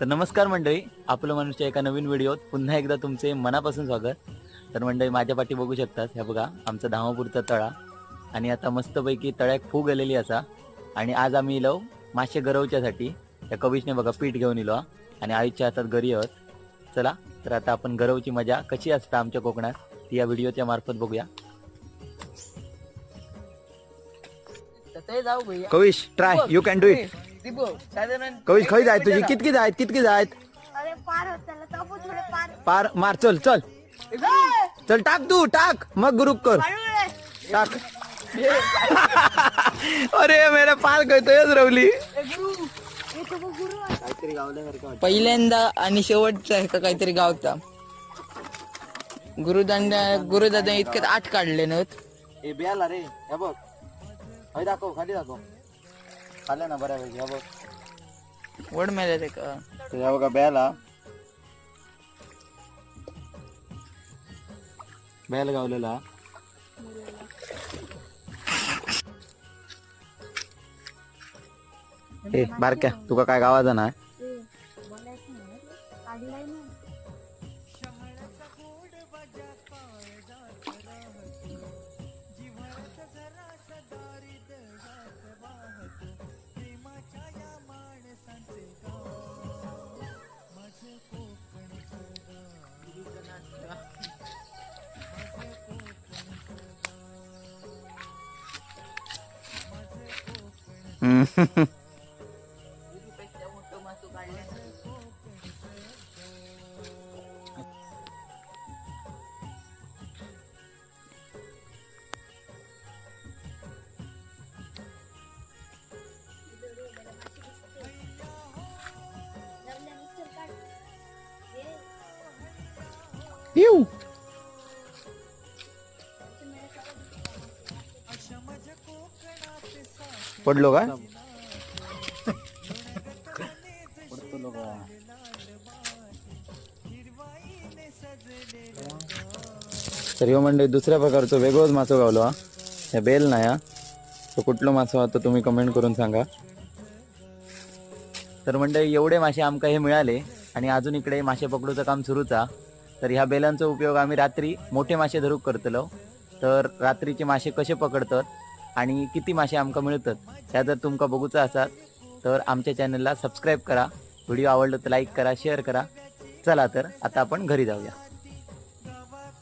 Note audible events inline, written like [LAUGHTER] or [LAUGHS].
तर नमस्कार मंडळी आपलं मनुष्य एका नवीन व्हिडिओत पुन्हा एकदा तुमचे मनापासून स्वागत. तर मंडळी माझ्या पाठी बघू शकतात ह्या बघा आमचा धामापूरचा तळा. आणि आता मस्तपैकी तळ्याक फूग आलेली असा. आणि आज आम्ही इलो मासे गरवच्यासाठी त्या कविशने बघा पीठ घेऊन इलो. आणि आईच्या हातात गरी आहोत. चला तर आता आपण गरवची मजा कशी असता आमच्या कोकणात ती या व्हिडिओच्या मार्फत बघूया. ते जाऊ भैया. Kavish try you can do it Kavish खय जाय तुझी कितकी जायत कितकी जायत? अरे पार पार. पार मार चल चल. चल टाक तू टाक. मग ग्रुप कर. टाक. [LAUGHS] अरे मेरे पाल गळतोयच रवली. हे. पहिल्यांदा आणि शेवटचा का काहीतरी गावता गुरुदांडा गुरुदादा इतक्यात आठ काढले ना ए बियाला रे. हे बघ. खाली दाखव. खाल्ल्या ना बऱ्यापैकी. हे बघ. वड मेला ते का? तर ह्या बघा बियाला. बेल गावलेला. ए बारक्या तुका काय गावाचा ना? Eu? पडलो का? तर ह्यो म्हणजे दुसऱ्या प्रकारचो वेगळोच मासो गावलो हा. हे बेल नाही हा. तो कुठलो मासो हा तो तुम्ही कमेंट करून सांगा. तर म्हणजे एवढे मासे आमका हे मिळाले आणि अजून इकडे मासे पकडूचं काम सुरूच हा. तर ह्या बेलांचा उपयोग आम्ही रात्री मोठे मासे धरूक करतलो. तर रात्रीचे मासे कसे पकडतात? आणि किती मासे आमका मिळतात त्या जर तुमका बघूचं असाल तर आमच्या चॅनलला सबस्क्राईब करा. व्हिडिओ आवडलो तर लाईक करा शेअर करा. चला तर आता आपण घरी जाऊया.